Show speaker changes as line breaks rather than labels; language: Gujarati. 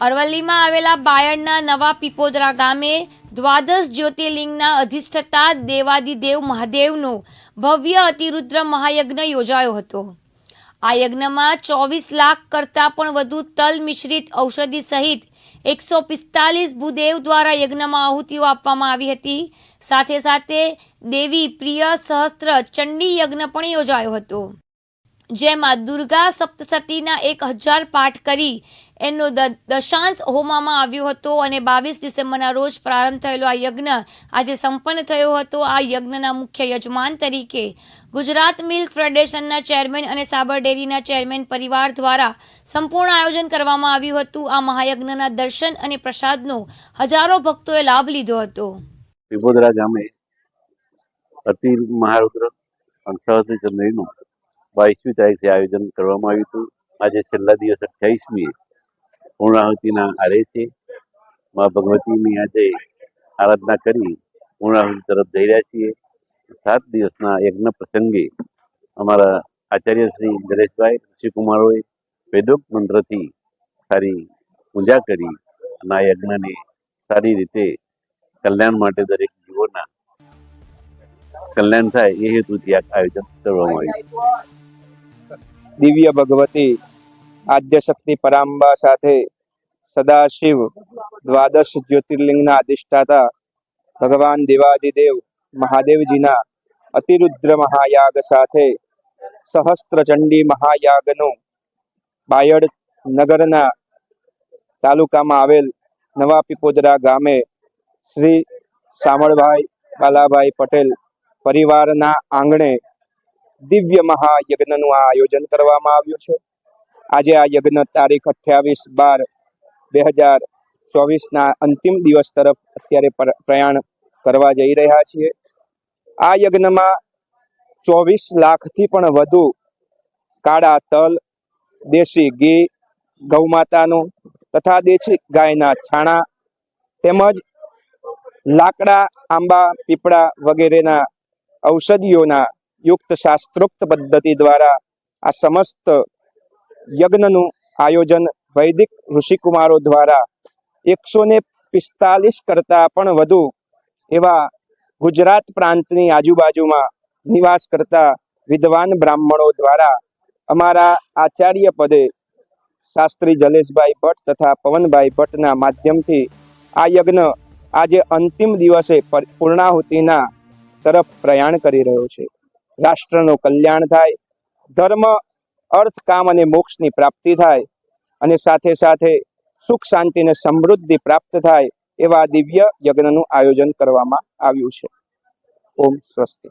અરવલ્લીમાં આવેલા બાયડના નવા પીપોદરા ગામે દ્વાદશ જ્યોતિર્લિંગના અધિષ્ઠતા દેવાદિદેવ મહાદેવનો ભવ્ય અતિરુદ્ર મહાયજ્ઞ યોજાયો હતો. આ યજ્ઞમાં ચોવીસ લાખ કરતાં પણ વધુ તલ મિશ્રિત ઔષધિ સહિત એકસો પિસ્તાલીસ ભૂદેવ દ્વારા યજ્ઞમાં આહુતિઓ આપવામાં આવી હતી. સાથે સાથે દેવી પ્રિય સહસ્ત્ર ચંડી યજ્ઞ પણ યોજાયો હતો. જેમાં દુર્ગા સપ્તસતીના એક હજાર પાઠ કરી. એનો દશાંશ હોમવામાં આવ્યો હતો અને બાવીસ ડિસેમ્બરના રોજ પ્રારંભ થયેલો આ યજ્ઞ આજે સંપન્ન થયો હતો. આ યજ્ઞના મુખ્ય યજમાન તરીકે ગુજરાત મિલ્ક ફેડરેશનના ચેરમેન અને સાબર ડેરીના ચેરમેન પરિવાર દ્વારા સંપૂર્ણ આયોજન કરવામાં આવ્યું હતું. આ મહાયજ્ઞના દર્શન અને પ્રસાદનો હજારો ભક્તોએ લાભ લીધો હતો.
વિભોદરા ગામે અતિ મહારુદ્ર સહસ્ત્રી ચંદ્રનું બાવીસમી તારીખથી આયોજન કરવામાં આવ્યું હતું. આજે છેલ્લા દિવસ અઠ્યાવીસમીએ પૂર્ણાહુતિના આરે છે. મા ભગવતીની આજે આરાધના કરી પૂર્ણાહુતિ તરફ જઈ રહ્યા છીએ. સાત દિવસના યજ્ઞ પ્રસંગે અમારા આચાર્ય શ્રી ગણેશભાઈ ઋષિકુમારોએ વેદોક મંત્રથી સારી પૂજા કરી અને આ યજ્ઞને સારી રીતે કલ્યાણ માટે દરેક જીવોના કલ્યાણ થાય એ હેતુથી આ આયોજન કરવામાં આવ્યું.
દિવ્ય ભગવતી આદ્ય શક્તિ પરાંબા સાથે સદાશિવ દ્વાદશ જ્યોતિર્લિંગના અધિષ્ઠાતા ભગવાન દેવાદિદેવ મહાદેવજીના અતિરુદ્ર મહાયાગ સાથે સહસ્ત્રચંડી મહાયાગનું બાયડ નગરના તાલુકામાં આવેલ નવા પીપોદરા ગામે શ્રી શામળભાઈ બાલાભાઈ પટેલ પરિવારના આંગણે દિવ્ય મહાયજ્ઞનું આ આયોજન કરવામાં આવ્યું છે. આજે આ યજ્ઞ તારીખ અઠ્યાવીસ બાર બે હજાર ચોવીસના અંતિમ દિવસ તરફ અત્યારે પર- પ્રયાણ કરવા જઈ રહ્યા છીએ. આ યજ્ઞમાં ચોવીસ લાખથી પણ વધુ કાળા તલ, દેશી ઘી, ગૌમાતાનું તથા દેશી ગાયના છાણા તેમજ લાકડા, આંબા, પીપળા વગેરેના ઔષધિઓના યુક્ત શાસ્ત્રોક્ત પદ્ધતિ દ્વારા આ સમસ્ત યજ્ઞનું આયોજન વૈદિક ઋષિકુમારો દ્વારા એકસો ને પિસ્તાલીસ કરતાં પણ વધુ એવા ગુજરાત પ્રાંતની આજુબાજુમાં નિવાસ કરતા વિદ્વાન બ્રાહ્મણો દ્વારા અમારા આચાર્ય પદે શાસ્ત્રી જલેશભાઈ ભટ્ટ તથા પવનભાઈ ભટ્ટના માધ્યમથી આ યજ્ઞ આજે અંતિમ દિવસે પર- પૂર્ણાહુતિના તરફ પ્રયાણ કરી રહ્યો છે. રાષ્ટ્રનું કલ્યાણ થાય, ધર્મ, અર્થ, કામ અને મોક્ષની પ્રાપ્તિ થાય અને સાથે સાથે સુખ, શાંતિ અને સમૃદ્ધિ પ્રાપ્ત થાય એવા દિવ્ય યજ્ઞનું આયોજન કરવામાં આવ્યું છે. ઓમ સ્વસ્તિ.